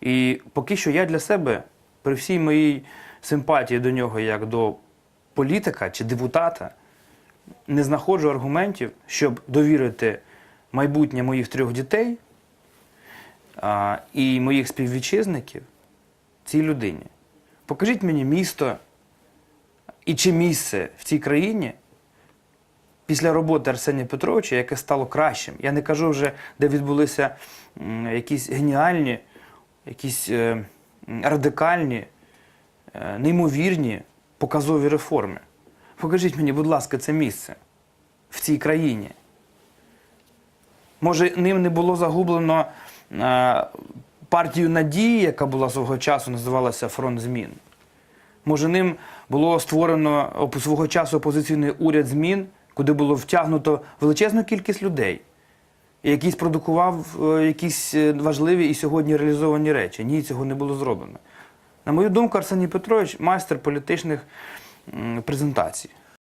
І поки що я для себе, при всій моїй симпатії до нього як до політика чи депутата, не знаходжу аргументів, щоб довірити майбутнє моїх трьох дітей а, і моїх співвітчизників цій людині. Покажіть мені місто і чи місце в цій країні після роботи Арсенія Петровича, яке стало кращим. Я не кажу вже, де відбулися якісь геніальні, якісь е, радикальні, е, неймовірні показові реформи. Покажіть мені, будь ласка, це місце в цій країні. Може, ним не було загублено е, партію надії, яка була свого часу, називалася Фронт змін. Може, ним було створено свого часу опозиційний уряд змін, куди було втягнуто величезну кількість людей, якийсь продукував е, якісь е, важливі і сьогодні реалізовані речі. Ні, цього не було зроблено. На мою думку, Арсеній Петрович майстер політичних презентацій.